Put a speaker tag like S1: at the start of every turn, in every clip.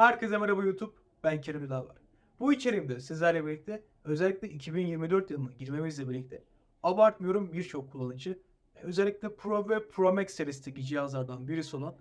S1: Herkese merhaba YouTube. Ben Kerim Ünal var. Bu içeriğimde sizlerle birlikte özellikle 2024 yılına girmemizle birlikte abartmıyorum birçok kullanıcı özellikle Pro ve Pro Max seristeki cihazlardan birisi olan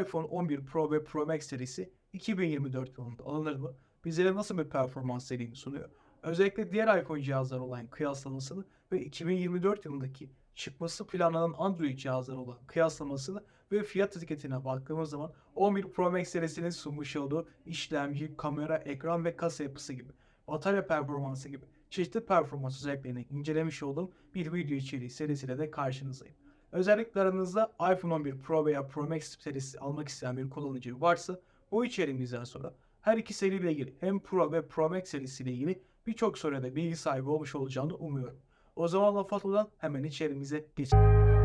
S1: iPhone 11 Pro ve Pro Max serisi 2024 yılında alınır mı? Bizlere nasıl bir performans seriğini sunuyor? Özellikle diğer iPhone cihazlar olan kıyaslamasını ve 2024 yılındaki çıkması planlanan Android cihazlar olan kıyaslamasını ve fiyat etiketine baktığımız zaman 11 Pro Max serisinin sunmuş olduğu işlemci, kamera, ekran ve kasa yapısı gibi, batarya performansı gibi çeşitli performans özelliklerini incelemiş olduğum bir video içeriği serisiyle de karşınızdayım. Özellikle aranızda iPhone 11 Pro veya Pro Max serisi almak isteyen bir kullanıcı varsa bu içeriğimizden sonra her iki seriyle ilgili hem Pro ve Pro Max serisiyle ilgili birçok soruya da bilgi sahibi olmuş olacağını umuyorum. O zaman laf atmadan hemen içerimize geçelim.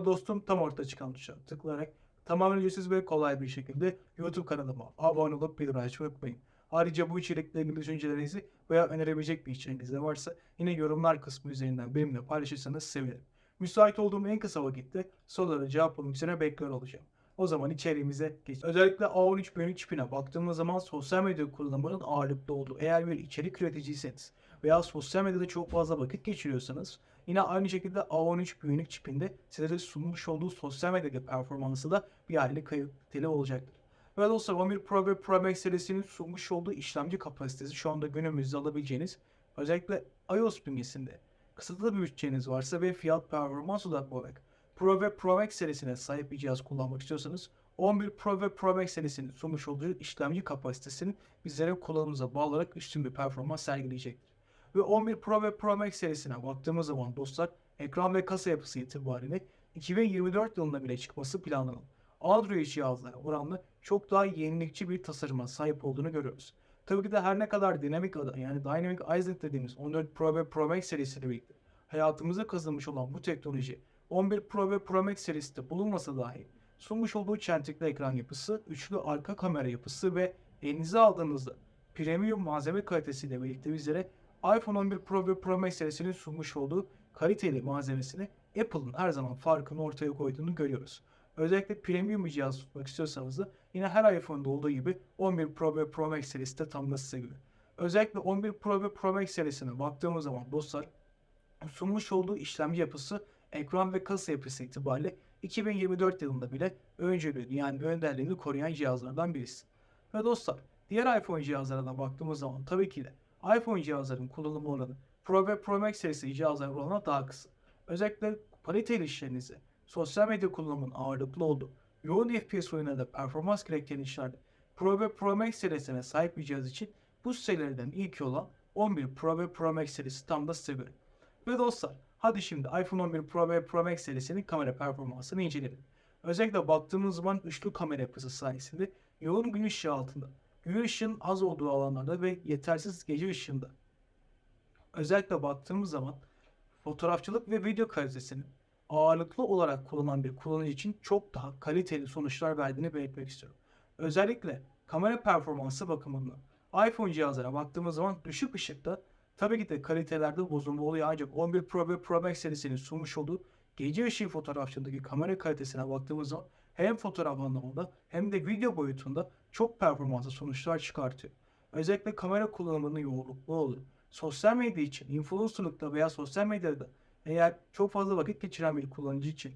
S1: Bu arada dostum tam orta çıkan tuşa tıklayarak tamamen ücretsiz ve kolay bir şekilde YouTube kanalıma abone olup bildirim açmayı unutmayın. Ayrıca bu içerikle ilgili düşüncelerinizi veya önerebilecek bir içeriğiniz varsa yine yorumlar kısmı üzerinden benimle paylaşırsanız sevinirim. Müsait olduğum en kısa vakitte soruları cevaplamak üzere bekliyor olacağım. O zaman içeriğimize geç. Özellikle A13 Bionic çipine baktığımız zaman sosyal medya kullanımının ağırlıklı olduğu. Eğer bir içerik üreticiyseniz veya sosyal medyada çok fazla vakit geçiriyorsanız yine aynı şekilde A13 Bionic çipinde size sunmuş olduğu sosyal medya performansı da bir hayli kaliteli olacaktır. Ve dostlar 11 Pro ve Pro Max serisinin sunmuş olduğu işlemci kapasitesi şu anda günümüzde alabileceğiniz özellikle iOS bünyesinde kısıtlı bir bütçeniz varsa ve fiyat performans odaklı olarak Pro ve Pro Max serisine sahip bir cihaz kullanmak istiyorsanız 11 Pro ve Pro Max serisinin sunmuş olduğu işlemci kapasitesinin bizlere kullanımıza bağlı olarak üstün bir performans sergileyecektir. Ve 11 Pro ve Pro Max serisine baktığımız zaman dostlar ekran ve kasa yapısı itibariyle 2024 yılında bile çıkması planlanan Android cihazlara oranla çok daha yenilikçi bir tasarıma sahip olduğunu görüyoruz. Tabii ki de her ne kadar dinamik adı yani Dynamic Island dediğimiz 14 Pro ve Pro Max serisiyle birlikte hayatımıza kazınmış olan bu teknoloji 11 Pro ve Pro Max serisinde bulunmasa dahi sunmuş olduğu çentikli ekran yapısı, üçlü arka kamera yapısı ve elinize aldığınızda premium malzeme kalitesiyle birlikte bizlere iPhone 11 Pro ve Pro Max serisinin sunmuş olduğu kaliteli malzemesini Apple'ın her zaman farkını ortaya koyduğunu görüyoruz. Özellikle premium bir cihaz tutmak istiyorsanız da yine her iPhone'da olduğu gibi 11 Pro ve Pro Max serisi de tam da size göre. Özellikle 11 Pro ve Pro Max serisine baktığımız zaman dostlar sunmuş olduğu işlemci yapısı, ekran ve kasa yapısı itibariyle 2024 yılında bile öncülüğünü yani önderliğini koruyan cihazlardan birisi. Ve dostlar diğer iPhone cihazlarına baktığımız zaman tabii ki de iPhone cihazların kullanım oranı Pro ve Pro Max serisi cihazların oranına daha kısa. Özellikle kaliteli işlerinizi, sosyal medya kullanımının ağırlıklı olduğu, yoğun FPS oyunlarda performans gerektiren işlerde Pro ve Pro Max serisine sahip bir cihaz için bu serilerden ilki olan 11 Pro ve Pro Max serisi tam da size göre. Ve dostlar hadi şimdi iPhone 11 Pro ve Pro Max serisinin kamera performansını inceleyelim. Özellikle baktığımız zaman üçlü kamera yapısı sayesinde yoğun gün ışığı altında, gün ışığının az olduğu alanlarda ve yetersiz gece ışığında özellikle baktığımız zaman fotoğrafçılık ve video kalitesinin ağırlıklı olarak kullanan bir kullanıcı için çok daha kaliteli sonuçlar verdiğini belirtmek istiyorum. Özellikle kamera performansı bakımından iPhone cihazlara baktığımız zaman düşük ışıkta tabii ki de kalitelerde bozulma oluyor ancak 11 Pro ve Pro Max serisinin sunmuş olduğu gece ışığı fotoğrafçılığındaki kamera kalitesine baktığımız zaman hem fotoğraf anlamında hem de video boyutunda çok performanslı sonuçlar çıkartıyor. Özellikle kamera kullanımının yoğunluklu oluyor. Sosyal medya için, influencerlıkta veya sosyal medyada eğer çok fazla vakit geçiren bir kullanıcı için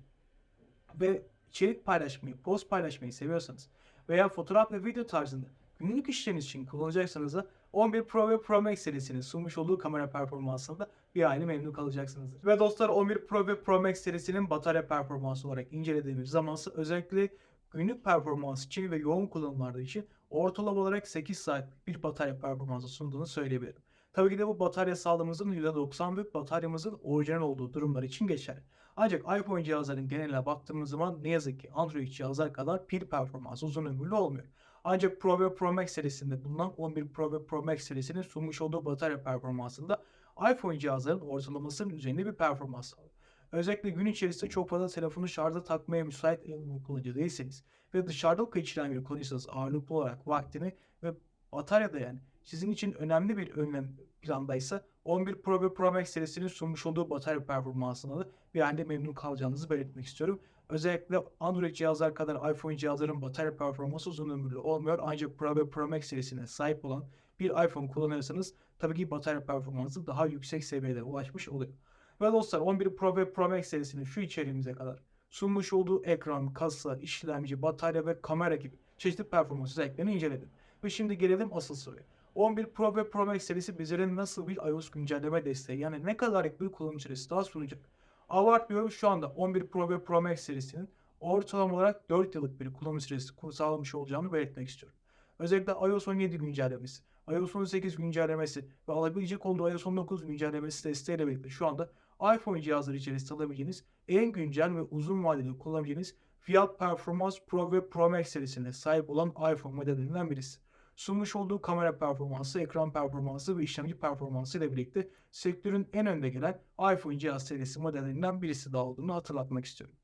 S1: ve içerik paylaşmayı, post paylaşmayı seviyorsanız veya fotoğraf ve video tarzında günlük işleriniz için kullanacaksanız da 11 Pro ve Pro Max serisinin sunmuş olduğu kamera performansında bir hayli memnun kalacaksınızdır. Ve dostlar 11 Pro ve Pro Max serisinin batarya performansı olarak incelediğimiz zaman özellikle günlük performans için ve yoğun kullanımlarda için ortalama olarak 8 saat bir batarya performansı sunduğunu söyleyebilirim. Tabii ki de bu batarya sağlığımızın %90 ve bataryamızın orijinal olduğu durumlar için geçerli. Ancak iPhone cihazların geneline baktığımız zaman ne yazık ki Android cihazlar kadar pil performansı uzun ömürlü olmuyor. Ancak Pro ve Pro Max serisinde bulunan 11 Pro ve Pro Max serisinin sunmuş olduğu batarya performansında iPhone cihazların ortalamasının üzerinde bir performans sağlıyor. Özellikle gün içerisinde çok fazla telefonu şarja takmaya müsait bir kullanıcı değilseniz ve dışarıda geçiren bir konuysanız ağırlıklı olarak vaktini ve bataryada yani sizin için önemli bir önlem plandaysa 11 Pro ve Pro Max serisinin sunmuş olduğu batarya performansına da bir anda memnun kalacağınızı belirtmek istiyorum. Özellikle Android cihazlar kadar iPhone cihazların batarya performansı uzun ömürlü olmuyor. Ancak Pro ve Pro Max serisine sahip olan bir iPhone kullanırsanız tabii ki batarya performansı daha yüksek seviyede ulaşmış oluyor. Ve dostlar 11 Pro ve Pro Max serisinin şu içeriğimize kadar sunmuş olduğu ekran, kasa, işlemci, batarya ve kamera gibi çeşitli performans özelliklerini inceledim. Ve şimdi gelelim asıl soruya. 11 Pro ve Pro Max serisi bizlere nasıl bir iOS güncelleme desteği yani ne kadar bir kullanım süresi daha sunacak? Abartmıyorum şu anda 11 Pro ve Pro Max serisinin ortalama olarak 4 yıllık bir kullanım süresi sağlamış olacağını belirtmek istiyorum. Özellikle iOS 17 güncellemesi, iOS 18 güncellemesi ve alabilecek olduğu iOS 19 güncellemesi desteğiyle birlikte şu anda iPhone cihazları içerisinde alabileceğiniz en güncel ve uzun vadeli kullanabileceğiniz fiyat performans Pro ve Pro Max serisine sahip olan iPhone modellerinden birisi. Sunmuş olduğu kamera performansı, ekran performansı ve işlemci performansı ile birlikte sektörün en önde gelen iPhone cihaz serisi modellerinden birisi daha olduğunu hatırlatmak istiyorum.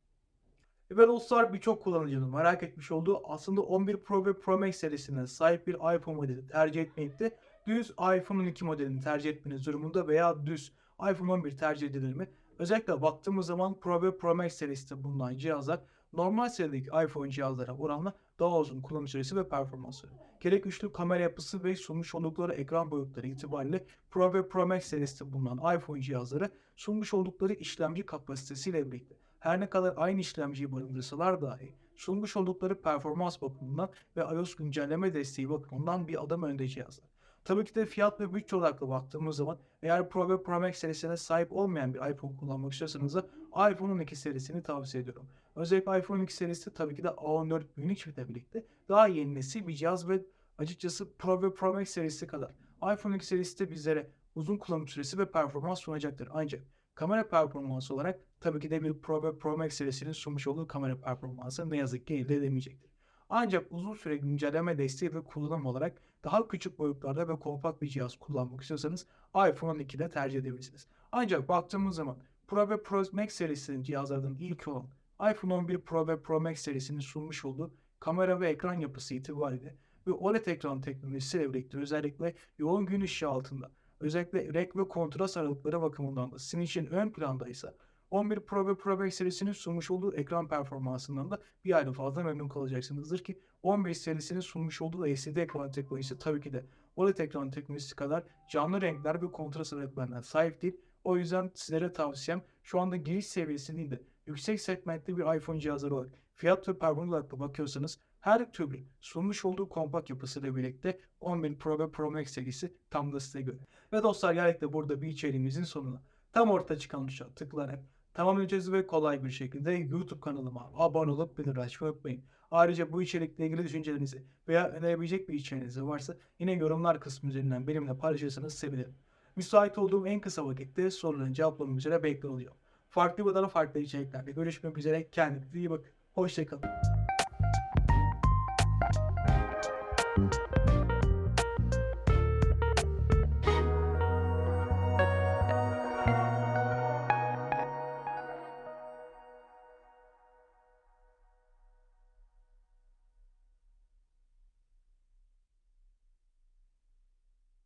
S1: Ve dostlar birçok kullanıcının merak etmiş olduğu aslında 11 Pro ve Pro Max serisine sahip bir iPhone modeli tercih etmeyip de düz iPhone 12 modelini tercih etmeniz durumunda veya düz iPhone 11 tercih edilir mi? Özellikle baktığımız zaman Pro ve Pro Max serisinde bulunan cihazlar normal serideki iPhone cihazlara oranla daha uzun kullanım süresi ve performansı. Gerek güçlü kamera yapısı ve sunmuş oldukları ekran boyutları itibariyle Pro ve Pro Max serisinde bulunan iPhone cihazları sunmuş oldukları işlemci kapasitesiyle birlikte her ne kadar aynı işlemciyi barındırsalar dahi sunmuş oldukları performans bakımından ve iOS güncelleme desteği bakımından bir adım önde cihazlar. Tabii ki de fiyat ve bütçe odaklı baktığımız zaman eğer Pro ve Pro Max serisine sahip olmayan bir iPhone kullanmak istiyorsanız da iPhone 12 serisini tavsiye ediyorum. Özellikle iPhone 12 serisi tabii ki de A14 Bionic ile birlikte daha yeni nesil bir cihaz ve açıkçası Pro ve Pro Max serisi kadar iPhone 12 serisi de bizlere uzun kullanım süresi ve performans sunacaktır. Ancak kamera performansı olarak tabii ki de bir Pro ve Pro Max serisinin sunmuş olduğu kamera performansı ne yazık ki elde edemeyecektir. Ancak uzun süre güncelleme desteği ve kullanım olarak daha küçük boyutlarda ve kompakt bir cihaz kullanmak istiyorsanız iPhone 12'de tercih edebilirsiniz. Ancak baktığımız zaman Pro ve Pro Max serisinin cihazlardan ilk olan iPhone 11 Pro ve Pro Max serisinin sunmuş olduğu kamera ve ekran yapısı itibariyle ve OLED ekran teknolojisiyle birlikte özellikle yoğun gün ışığı altında özellikle renk ve kontrast aralıkları bakımından da sizin için ön plandaysa 11 Pro ve Pro Max serisinin sunmuş olduğu ekran performansından da bir ayrı fazla memnun kalacaksınızdır ki 11 serisinin sunmuş olduğu LCD ekran teknolojisi tabii ki de OLED ekran teknolojisi kadar canlı renkler ve kontrast aralıklarına sahip değil. O yüzden sizlere tavsiyem şu anda giriş seviyesi yüksek segmentli bir iPhone cihazları olarak fiyat ve performans olarak bakıyorsanız her türlü sunmuş olduğu kompakt yapısıyla birlikte 11 Pro ve Pro Max serisi tam da size göre. Ve dostlar geldik de burada bir içeriğimizin sonuna. Tam orta çıkan tuşa tıklayarak tamamen ve kolay bir şekilde YouTube kanalıma abone olup bildirim açmayı unutmayın. Ayrıca bu içerikle ilgili düşüncelerinizi veya önerebilecek bir içeriğiniz varsa yine yorumlar kısmı üzerinden benimle paylaşırsanız sevinirim. Müsait olduğum en kısa vakitte sorularını cevaplamak üzere bekliyor. Farklı bir farklı içeriklerde görüşmek üzere. Kendinize iyi bakın. Hoşçakalın.